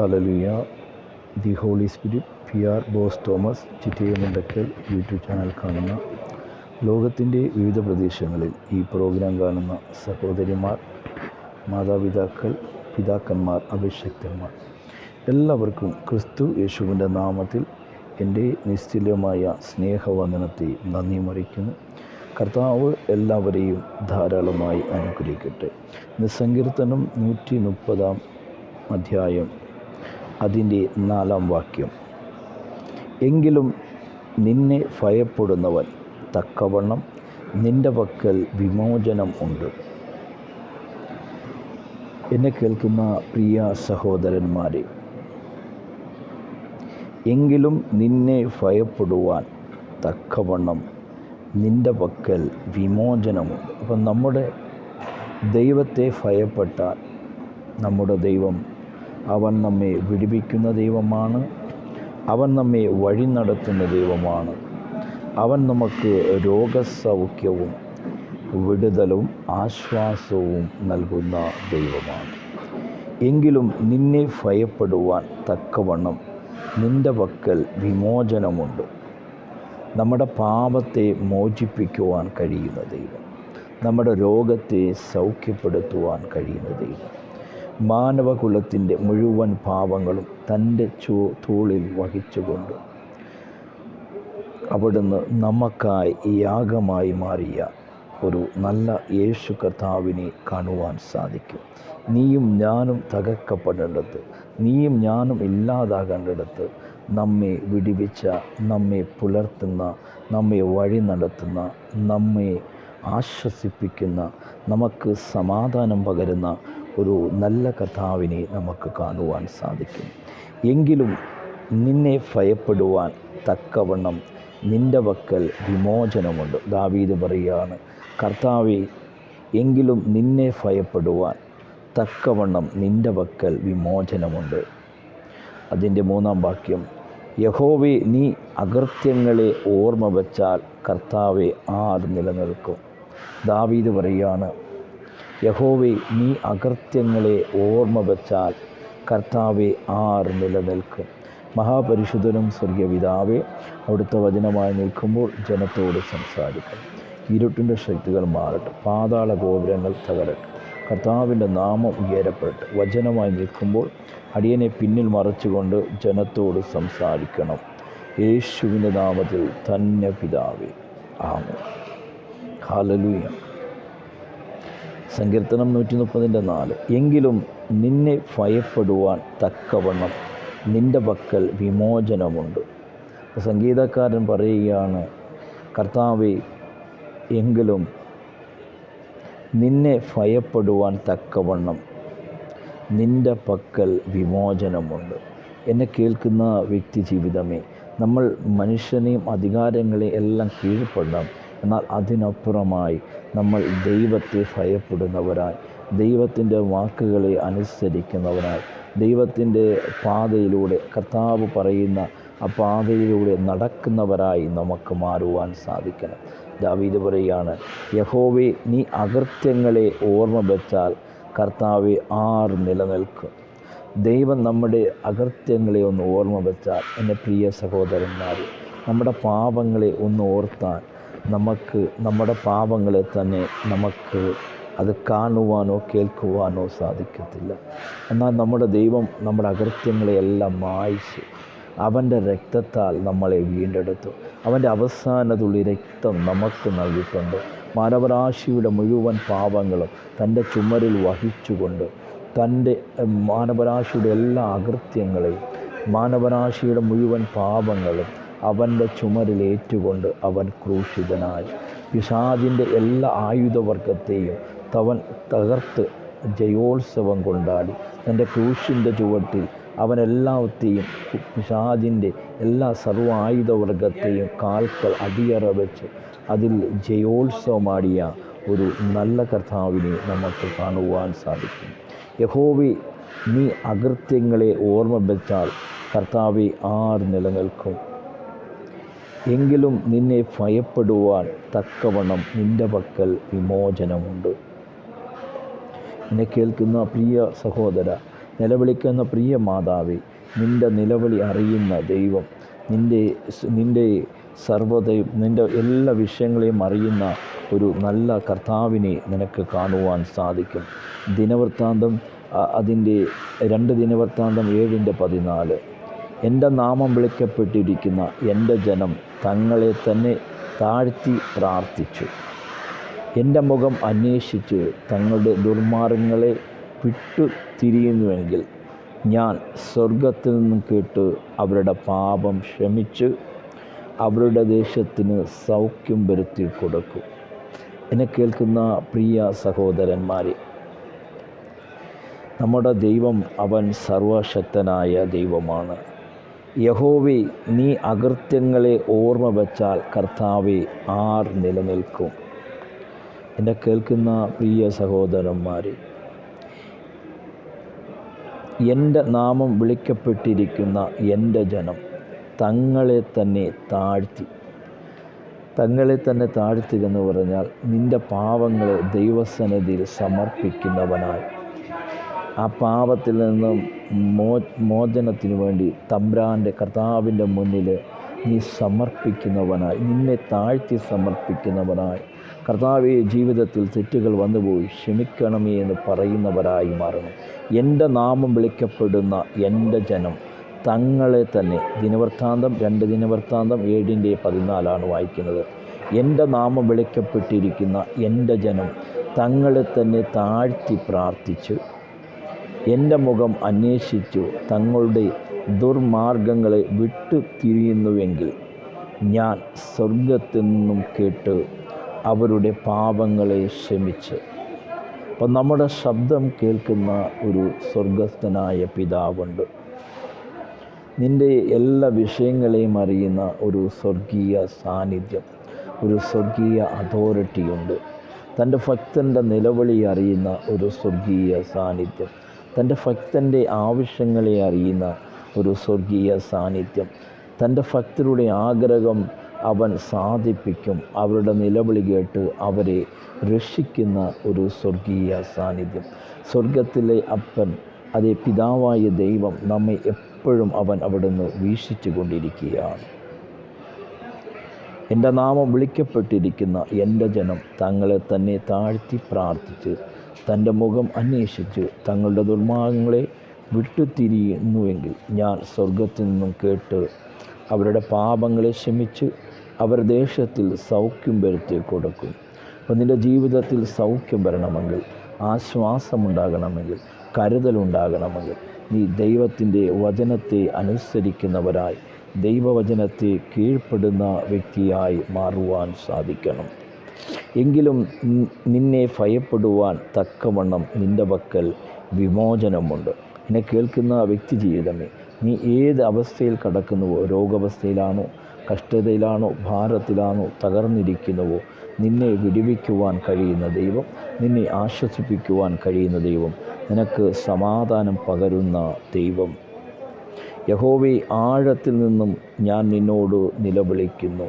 Hallelujah the holy spirit P R Bose Thomas Chittiyamundakkal YouTube channel കാണുന്ന ലോകത്തിന്റെ വിവിധ പ്രദേശങ്ങളിൽ ഈ പ്രോഗ്രാം കാണുന്ന സഹോദരിമാർ മാതാപിതാക്കൾ പിതാക്കന്മാർ അഭിഷക്തന്മാർ എല്ലാവർക്കും ക്രിസ്തു യേശുവിന്റെ നാമത്തിൽ എന്റെ നിശ്ചലമായ സ്നേഹവന്ദനത്തെ നന്ദി മറിക്കുന്നു. കർത്താവ് എല്ലാവരെയും ധാരാളമായി അനുഗ്രഹിക്കട്ടെ. നിസ്സങ്കീർത്തനം നൂറ്റി മുപ്പതാം അധ്യായം അതിന്റെ നാലാം വാക്യം. എങ്കിലും നിന്നെ ഭയപ്പെടുന്നവൻ തക്കവണ്ണം നിന്റെ പക്കൽ വിമോചനം ഉണ്ട്. എന്നെ കേൾക്കുന്ന പ്രിയ സഹോദരന്മാരെ എങ്കിലും നിന്നെ ഭയപ്പെടുവാൻ തക്കവണ്ണം നിന്റെ പക്കൽ വിമോചനമുണ്ട് അപ്പം നമ്മുടെ ദൈവത്തെ ഭയപ്പെട്ടാൽ നമ്മുടെ ദൈവം അവൻ നമ്മെ വിടിപ്പിക്കുന്ന ദൈവമാണ്. അവൻ നമ്മെ വഴി നടത്തുന്ന ദൈവമാണ്. അവൻ നമുക്ക് രോഗസൗഖ്യവും വിടുതലും ആശ്വാസവും നൽകുന്ന ദൈവമാണ്. എങ്കിലും നിന്നെ ഭയപ്പെടുവാൻ തക്കവണ്ണം നിന്റെ പക്കൽ വിമോചനമുണ്ട്. നമ്മുടെ പാപത്തെ മോചിപ്പിക്കുവാൻ കഴിയുന്ന ദൈവം. നമ്മുടെ രോഗത്തെ സൗഖ്യപ്പെടുത്തുവാൻ കഴിയുന്ന ദൈവം. മാനവകുലത്തിന്റെ മുഴുവൻ പാപങ്ങളും തന്റെ ചോ തോളിൽ വഹിച്ചുകൊണ്ട് അവിടുന്ന് നമുക്കായി യാഗമായി മാറിയ ഒരു നല്ല യേശു കർത്താവിനെ കാണുവാൻ സാധിക്കും. നീയും ഞാനും തകർക്കപ്പെടേണ്ടത് നീയും ഞാനും ഇല്ലാതാകേണ്ടടുത്ത് നമ്മെ വിടിവിച്ച നമ്മെ പുലർത്തുന്ന നമ്മെ വഴി നടത്തുന്ന നമ്മെ ആശ്വസിപ്പിക്കുന്ന നമുക്ക് സമാധാനം പകരുന്ന ഒരു നല്ല കഥാവിനെ നമുക്ക് കാണുവാൻ സാധിക്കും. എങ്കിലും നിന്നെ ഭയപ്പെടുവാൻ തക്കവണ്ണം നിന്റെ വക്കൽ വിമോചനമുണ്ട്. ദാവീദ് പറയുകയാണ് കർത്താവെ എങ്കിലും നിന്നെ ഭയപ്പെടുവാൻ തക്കവണ്ണം നിന്റെ വക്കൽ വിമോചനമുണ്ട്. അതിന്റെ മൂന്നാം വാക്യം യഹോവെ നീ അകൃത്യങ്ങളെ ഓർമ്മ വച്ചാൽ കർത്താവെ ആർ നിലനിൽക്കും. ദാവീദ് പറയുകയാണ് യഹോവെ നീ അകൃത്യങ്ങളെ ഓർമ്മ വച്ചാൽ കർത്താവെ ആർ നിലനിൽക്കും. മഹാപരിശുദ്ധനും സ്വർഗീയ പിതാവെ അവിടുത്തെ വചനമായി നിൽക്കുമ്പോൾ ജനത്തോട് സംസാരിക്കണം ഇരുട്ടിന്റെ ശക്തികൾ മാറട്ടെ പാതാള ഗോപുരങ്ങൾ തകരട്ടെ. കർത്താവിന്റെ നാമം ഉയരപ്പെട്ട് വചനമായി നിൽക്കുമ്പോൾ അടിയനെ പിന്നിൽ മറച്ചുകൊണ്ട് ജനത്തോട് സംസാരിക്കണം. യേശുവിന്റെ നാമത്തിൽ തന്നെ പിതാവേ ആമോ ഹാലലൂയ സങ്കീർത്തനം നൂറ്റി മുപ്പതിന്റെ നാല്. എങ്കിലും നിന്നെ ഭയപ്പെടുവാൻ തക്കവണ്ണം നിന്റെ പക്കൽ വിമോചനമുണ്ട്. സംഗീതക്കാരൻ പറയുകയാണ് കർത്താവെ എങ്കിലും നിന്നെ ഭയപ്പെടുവാൻ തക്കവണ്ണം നിന്റെ പക്കൽ വിമോചനമുണ്ട്. എന്നെ കേൾക്കുന്ന വ്യക്തി ജീവിതമേ നമ്മൾ മനുഷ്യനെയും അധികാരങ്ങളെയും എല്ലാം കീഴ്പ്പെടണം. എന്നാൽ അതിനപ്പുറമായി നമ്മൾ ദൈവത്തെ ഭയപ്പെടുന്നവരായി ദൈവത്തിന്റെ വാക്കുകളെ അനുസരിക്കുന്നവരായി ദൈവത്തിന്റെ പാതയിലൂടെ കർത്താവ് പറയുന്ന ആ പാതയിലൂടെ നടക്കുന്നവരായി നമുക്ക് മാറുവാൻ സാധിക്കണം. ദാവീദ് പറയുകയാണ് യഹോവെ നീ അകൃത്യങ്ങളെ ഓർമ്മ വെച്ചാൽ കർത്താവെ ആർ നിലനിൽക്കും. ദൈവം നമ്മുടെ അകൃത്യങ്ങളെ ഒന്ന് ഓർമ്മ വെച്ചാൽ എന്റെ പ്രിയ സഹോദരന്മാർ നമ്മുടെ പാപങ്ങളെ ഒന്ന് ഓർത്താൽ നമുക്ക് നമ്മുടെ പാപങ്ങളെ തന്നെ നമുക്ക് അത് കാണുവാനോ കേൾക്കുവാനോ സാധിക്കത്തില്ല. എന്നാൽ നമ്മുടെ ദൈവം നമ്മുടെ അകൃത്യങ്ങളെയെല്ലാം മായ്ച്ച്. അവന്റെ രക്തത്താൽ നമ്മളെ വീണ്ടെടുത്തു. അവന്റെ അവസാന തുള്ളി രക്തം നമുക്ക് നൽകിയിട്ടുണ്ട് മാനവരാശിയുടെ മുഴുവൻ പാപങ്ങളും തന്റെ ചുമരിൽ വഹിച്ചുകൊണ്ട് തന്റെ മാനവരാശിയുടെ എല്ലാ അകൃത്യങ്ങളെയും മാനവരാശിയുടെ മുഴുവൻ പാപങ്ങളും അവന്റെ ചുമരിലേറ്റുകൊണ്ട് അവൻ ക്രൂശിതനായി. പിശാദിന്റെ എല്ലാ ആയുധവർഗത്തെയും തവൻ തകർത്ത് ജയോത്സവം കൊണ്ടാടി. തന്റെ ക്രൂശിന്റെ ചുവട്ടിൽ അവനെല്ലാത്തെയും പിശാദിന്റെ എല്ലാ സർവ ആയുധവർഗത്തെയും കാൽക്കൾ അടിയറ വെച്ച് അതിൽ ജയോത്സവമാടിയ ഒരു നല്ല കർത്താവിനെ നമുക്ക് കാണുവാൻ സാധിക്കും. യഹോവി നീ അകൃത്യങ്ങളെ ഓർമ്മ വെച്ചാൽ കർത്താവെ ആർ നിലനിൽക്കും. എങ്കിലും നിന്നെ ഭയപ്പെടുവാൻ തക്കവണ്ണം നിന്റെ പക്കൽ വിമോചനമുണ്ട്. എന്നെ കേൾക്കുന്ന പ്രിയ സഹോദര നിലവിളിക്കുന്ന പ്രിയ മാതാവേ നിന്റെ നിലവിളി അറിയുന്ന ദൈവം നിന്റെ നിന്റെ സർവതയും നിന്റെ എല്ലാ വിഷയങ്ങളെയും അറിയുന്ന ഒരു നല്ല കർത്താവിനെ നിനക്ക് കാണുവാൻ സാധിക്കും. ദിനവൃത്താന്തം അതിന്റെ രണ്ട് ദിനവൃത്താന്തം ഏഴിന്റെ പതിനാല്. എന്റെ നാമം വിളിക്കപ്പെട്ടിരിക്കുന്ന എന്റെ ജനം തങ്ങളെ തന്നെ താഴ്ത്തി പ്രാർത്ഥിച്ചു. എന്റെ മുഖം അന്വേഷിച്ച് തങ്ങളുടെ ദുർമാർഗങ്ങളെ വിട്ടു തിരിയുന്നുവെങ്കിൽ ഞാൻ സ്വർഗത്തിൽ നിന്നും കേട്ട് അവരുടെ പാപം ക്ഷമിച്ച് അവരുടെ ദേശത്തിന് സൗഖ്യം വരുത്തി കൊടുക്കും. എന്നെ കേൾക്കുന്ന പ്രിയ സഹോദരന്മാരെ നമ്മുടെ ദൈവം അവൻ സർവശക്തനായ ദൈവമാണ്. യഹോവേ നീ അകൃത്യങ്ങളെ ഓർമ്മ വച്ചാൽ കർത്താവെ ആർ നിലനിൽക്കും. എന്നെ കേൾക്കുന്ന പ്രിയ സഹോദരന്മാരെ എന്റെ നാമം വിളിക്കപ്പെട്ടിരിക്കുന്ന എന്റെ ജനം തങ്ങളെ തന്നെ താഴ്ത്തി. തങ്ങളെ തന്നെ താഴ്ത്തുക എന്ന് പറഞ്ഞാൽ നിന്റെ പാവങ്ങളെ ദൈവസന്നിധിയിൽ സമർപ്പിക്കുന്നവനായി. ആ പാപത്തിൽ നിന്നും മോ മോചനത്തിന് വേണ്ടി തമ്പ്രാന്റെ കർത്താവിന്റെ മുന്നിൽ നീ സമർപ്പിക്കുന്നവനായി നിന്നെ താഴ്ത്തി സമർപ്പിക്കുന്നവനായി. കർത്താവെ ജീവിതത്തിൽ തെറ്റുകൾ വന്നുപോയി ക്ഷമിക്കണമേ എന്ന് പറയുന്നവരായി മാറണം എന്റെ നാമം വിളിക്കപ്പെടുന്ന എന്റെ ജനം തങ്ങളെ തന്നെ ദിനവൃത്താന്തം രണ്ട് ദിനവൃത്താന്തം ഏഴിന്റെ പതിനാലാണ് വായിക്കുന്നത്. എന്റെ നാമം വിളിക്കപ്പെട്ടിരിക്കുന്ന എന്റെ ജനം തങ്ങളെ തന്നെ താഴ്ത്തി പ്രാർത്ഥിച്ച് എന്റെ മുഖം അന്വേഷിച്ചു തങ്ങളുടെ ദുർമാർഗങ്ങളെ വിട്ടു തിരിയുന്നുവെങ്കിൽ ഞാൻ സ്വർഗത്തിൽ നിന്നും കേട്ട് അവരുടെ പാപങ്ങളെ ക്ഷമിച്ച്. അപ്പോൾ നമ്മുടെ ശബ്ദം കേൾക്കുന്ന ഒരു സ്വർഗസ്ഥനായ പിതാവുണ്ട്. നിന്റെ എല്ലാ വിഷയങ്ങളെയും അറിയുന്ന ഒരു സ്വർഗീയ സാന്നിധ്യം ഒരു സ്വർഗീയ അതോറിറ്റിയുണ്ട്. തന്റെ ഭക്തന്റെ നിലവിളി അറിയുന്ന ഒരു സ്വർഗീയ സാന്നിധ്യം. തന്റെ ഭക്തന്റെ ആവശ്യങ്ങളെ അറിയുന്ന ഒരു സ്വർഗീയ സാന്നിധ്യം. തന്റെ ഭക്തരുടെ ആഗ്രഹം അവൻ സാധിപ്പിക്കും. അവരുടെ നിലവിളി കേട്ട് അവരെ രക്ഷിക്കുന്ന ഒരു സ്വർഗീയ സാന്നിധ്യം. സ്വർഗത്തിലെ അപ്പൻ അതേ പിതാവായ ദൈവം നമ്മെ എപ്പോഴും അവൻ അവിടുന്ന് വീക്ഷിച്ചു കൊണ്ടിരിക്കുകയാണ് എന്റെ നാമം വിളിക്കപ്പെട്ടിരിക്കുന്ന എന്റെ ജനം തങ്ങളെ തന്നെ താഴ്ത്തി പ്രാർത്ഥിച്ച് തന്റെ മുഖം അന്വേഷിച്ച് തങ്ങളുടെ ദുർമാർഗങ്ങളെ വിട്ടുതിരിയുന്നുവെങ്കിൽ ഞാൻ സ്വർഗത്തിൽ നിന്നും കേട്ട് അവരുടെ പാപങ്ങളെ ക്ഷമിച്ച് അവർ ദേശത്തിൽ സൗഖ്യം വരുത്തി കൊടുക്കും. അപ്പം നിന്റെ ജീവിതത്തിൽ സൗഖ്യം വരണമെങ്കിൽ ആശ്വാസമുണ്ടാകണമെങ്കിൽ കരുതലുണ്ടാകണമെങ്കിൽ നീ ദൈവത്തിന്റെ വചനത്തെ അനുസരിക്കുന്നവരായി ദൈവവചനത്തെ കീഴ്പ്പെടുന്ന വ്യക്തിയായി മാറുവാൻ സാധിക്കണം. എങ്കിലും നിന്നെ ഭയപ്പെടുവാൻ തക്കവണ്ണം നിന്റെ പക്കൽ വിമോചനമുണ്ട്. എന്നെ കേൾക്കുന്ന വ്യക്തി ജീവിതമേ നീ ഏത് അവസ്ഥയിൽ കടക്കുന്നുവോ രോഗാവസ്ഥയിലാണോ കഷ്ടതയിലാണോ ഭാരത്തിലാണോ തകർന്നിരിക്കുന്നുവോ നിന്നെ വിടുവിക്കുവാൻ കഴിയുന്ന ദൈവം നിന്നെ ആശ്വസിപ്പിക്കുവാൻ കഴിയുന്ന ദൈവം നിനക്ക് സമാധാനം പകരുന്ന ദൈവം. യഹോവി ആഴത്തിൽ നിന്നും ഞാൻ നിന്നോട് നിലവിളിക്കുന്നു.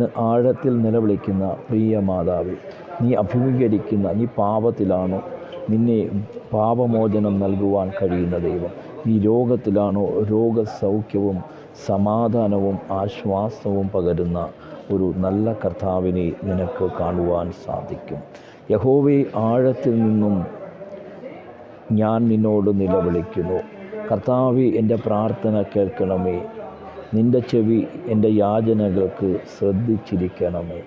ആഴത്തിൽ നിലവിളിക്കുന്ന പ്രിയ മാതാവേ നീ അഭിമുഖീകരിക്കുന്ന നീ പാപത്തിലാണോ നിന്നെ പാപമോചനം നൽകുവാൻ കഴിയുന്ന ദൈവം? നീ രോഗത്തിലാണോ രോഗസൗഖ്യവും സമാധാനവും ആശ്വാസവും പകരുന്ന ഒരു നല്ല കർത്താവിനെ നിനക്ക് കാണുവാൻ സാധിക്കും? യഹോവേ ആഴത്തിൽ നിന്നും ഞാൻ നിന്നോട് നിലവിളിക്കുന്നു. കർത്താവെ എന്റെ പ്രാർത്ഥന കേൾക്കണമേ. നിന്റെ ചെവി എന്റെ യാചനകൾക്ക് ശ്രദ്ധിച്ചിരിക്കണമേ.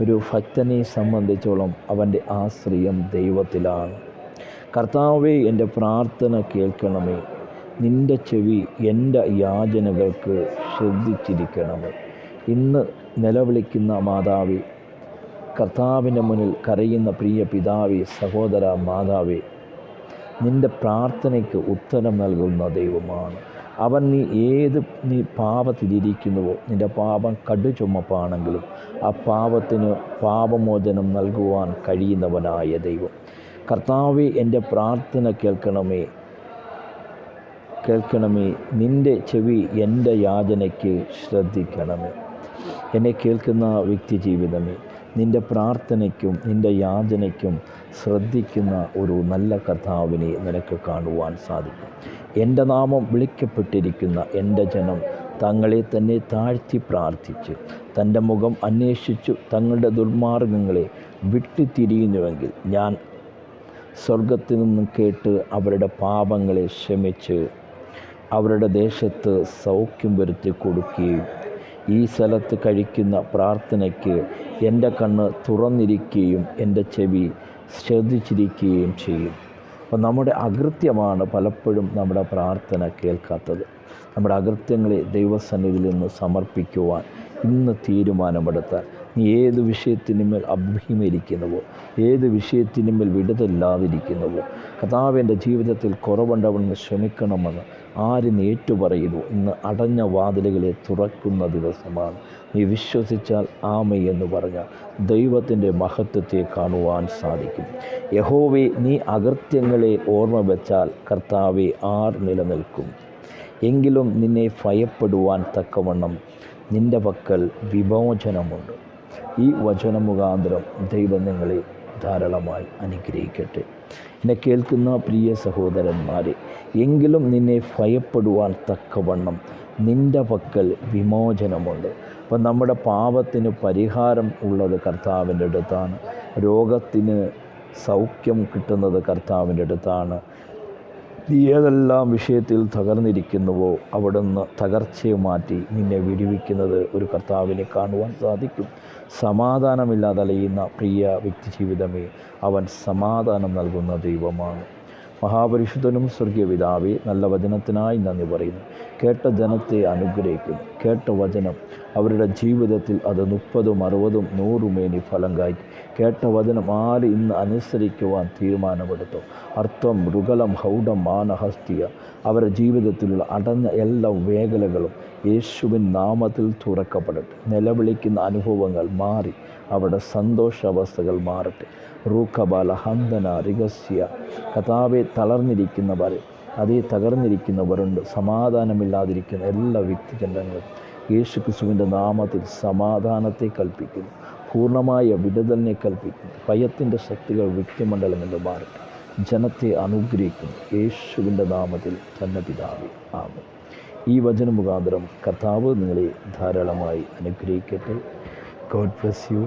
ഒരു ഭക്തനെ സംബന്ധിച്ചോളം അവന്റെ ആശ്രയം ദൈവത്തിലാണ്. കർത്താവെ എന്റെ പ്രാർത്ഥന കേൾക്കണമേ. നിന്റെ ചെവി എന്റെ യാചനകൾക്ക് ശ്രദ്ധിച്ചിരിക്കണമേ. ഇന്ന് നിലവിളിക്കുന്ന മാതാവി കർത്താവിന്റെ മുന്നിൽ കരയുന്ന പ്രിയ പിതാവി സഹോദര മാതാവി നിന്റെ പ്രാർത്ഥനയ്ക്ക് ഉത്തരം നൽകുന്ന ദൈവമാണ്. അവൻ നീ ഏത് നീ പാപത്തിലിരിക്കുന്നുവോ നിന്റെ പാപം കടുചുമപ്പാണെങ്കിലും ആ പാപത്തിന് പാപമോചനം നൽകുവാൻ കഴിയുന്നവനായ ദൈവം. കർത്താവെ എന്റെ പ്രാർത്ഥന കേൾക്കണമേ. കേൾക്കണമേ. നിന്റെ ചെവി എന്റെ യാചനയ്ക്ക് ശ്രദ്ധിക്കണമേ. എന്നെ കേൾക്കുന്ന വ്യക്തി ജീവിതമേ. നിന്റെ പ്രാർത്ഥനയ്ക്കും നിന്റെ യാചനയ്ക്കും ശ്രദ്ധിക്കുന്ന ഒരു നല്ല കർത്താവിനെ നിനക്ക് കാണുവാൻ സാധിക്കും. എന്റെ നാമം വിളിക്കപ്പെട്ടിരിക്കുന്ന എന്റെ ജനം തങ്ങളെ തന്നെ താഴ്ത്തി പ്രാർത്ഥിച്ച് തന്റെ മുഖം അന്വേഷിച്ചു തങ്ങളുടെ ദുർമാർഗങ്ങളെ വിട്ടുതിരിയുന്നുവെങ്കിൽ ഞാൻ സ്വർഗത്തിൽ നിന്ന് കേട്ട് അവരുടെ പാപങ്ങളെ ക്ഷമിച്ച് അവരുടെ ദേശത്ത് സൗഖ്യം വരുത്തി കൊടുക്കുകയും ഈ സ്ഥലത്ത് കഴിക്കുന്ന പ്രാർത്ഥനയ്ക്ക് എന്റെ കണ്ണ് തുറന്നിരിക്കുകയും എന്റെ ചെവി ശ്രദ്ധിച്ചിരിക്കുകയും ചെയ്യും. അപ്പോൾ നമ്മുടെ അകൃത്യമാണ് പലപ്പോഴും നമ്മുടെ പ്രാർത്ഥന കേൾക്കാത്തത്. നമ്മുടെ അകൃത്യങ്ങളെ ദൈവസന്നിധിയിൽ നിന്ന് സമർപ്പിക്കുവാൻ ഇന്ന് തീരുമാനമെടുത്താൽ നീ ഏത് വിഷയത്തിനുമേൽ അഭിമുഖീകരിക്കുന്നുവോ ഏത് വിഷയത്തിനുമേൽ വിടുതല്ലാതിരിക്കുന്നുവോ കഥാവിന്റെ ജീവിതത്തിൽ കുറവുണ്ടവണ്ണം ശ്രമിക്കണമെന്ന് ആരും ഏറ്റുപറയുന്നു? ഇന്ന് അടഞ്ഞ വാതിലുകളെ തുറക്കുന്ന ദിവസമാണ്. നീ വിശ്വസിച്ചാൽ ആമ എന്ന് പറഞ്ഞാൽ ദൈവത്തിന്റെ മഹത്വത്തെ കാണുവാൻ സാധിക്കും. യഹോവെ നീ അകൃത്യങ്ങളെ ഓർമ്മ വെച്ചാൽ കർത്താവെ ആർ നിലനിൽക്കും. എങ്കിലും നിന്നെ ഭയപ്പെടുവാൻ തക്കവണ്ണം നിന്റെ പക്കൽ വിമോചനമുണ്ട്. ഈ വചനമുഖാന്തരം ദൈവം നിങ്ങളെ ധാരാളമായി അനുഗ്രഹിക്കട്ടെ. എന്നെ കേൾക്കുന്ന പ്രിയ സഹോദരന്മാരെ എങ്കിലും നിന്നെ ഭയപ്പെടുവാൻ തക്കവണ്ണം നിന്റെ പക്കൽ വിമോചനമുണ്ട്. അപ്പം നമ്മുടെ പാപത്തിന് പരിഹാരം ഉള്ളത് കർത്താവിന്റെ അടുത്താണ്. രോഗത്തിന് സൗഖ്യം കിട്ടുന്നത് കർത്താവിന്റെ അടുത്താണ്. നീ ഏതെല്ലാം വിഷയത്തിൽ തകർന്നിരിക്കുന്നുവോ അവിടുന്ന് തകർച്ചയെ മാറ്റി നിന്നെ വിടിവിക്കുന്നത് ഒരു കർത്താവിനെ കാണുവാൻ സാധിക്കും. സമാധാനമില്ലാതെ അലയുന്ന പ്രിയ വ്യക്തി ജീവിതമേ അവൻ സമാധാനം നൽകുന്ന ദൈവമാണ്. മഹാപരിശുദ്ധനും സ്വർഗീയ പിതാവെ നല്ല വചനത്തിനായി നന്ദി പറയുന്നു. കേട്ട ജനത്തെ അനുഗ്രഹിക്കുന്നു. കേട്ട വചനം അവരുടെ ജീവിതത്തിൽ അത് മുപ്പതും അറുപതും നൂറുമേനി ഫലം കായ്ക്കും. കേട്ട വചനം ആര് ഇന്ന് അനുസരിക്കുവാൻ തീരുമാനമെടുത്തു? അർത്ഥം മൃഗലം ഹൗഡം മാനഹസ്തിയ അവരുടെ ജീവിതത്തിലുള്ള അടഞ്ഞ എല്ലാ മേഖലകളും യേശുവിൻ നാമത്തിൽ തുറക്കപ്പെടട്ടെ. നിലവിളിക്കുന്ന അനുഭവങ്ങൾ മാറി. അവിടെ സന്തോഷാവസ്ഥകൾ മാറട്ടെ. റൂഖബാല ഹന്തന രഹസ്യ കഥാവെ തളർന്നിരിക്കുന്നവർ അതേ തകർന്നിരിക്കുന്നവരുണ്ട്. സമാധാനമില്ലാതിരിക്കുന്ന എല്ലാ വ്യക്തിജനങ്ങളും യേശു ക്രിസ്തുവിന്റെ നാമത്തിൽ സമാധാനത്തെ കൽപ്പിക്കുന്നു. പൂർണമായ വിടുതലിനെ കൽപ്പിക്കുന്നു. ഭയത്തിന്റെ ശക്തികൾ വ്യക്തിമണ്ഡലം എന്ന് മാറട്ടെ. ജനത്തെ അനുഗ്രഹിക്കുന്നു. യേശുവിന്റെ നാമത്തിൽ തന്നെ പിതാവ്. ആകും ഈ വചന മുഖാന്തരം കർത്താവ് നിങ്ങളെ ധാരാളമായി അനുഗ്രഹിക്കട്ടെ. God bless you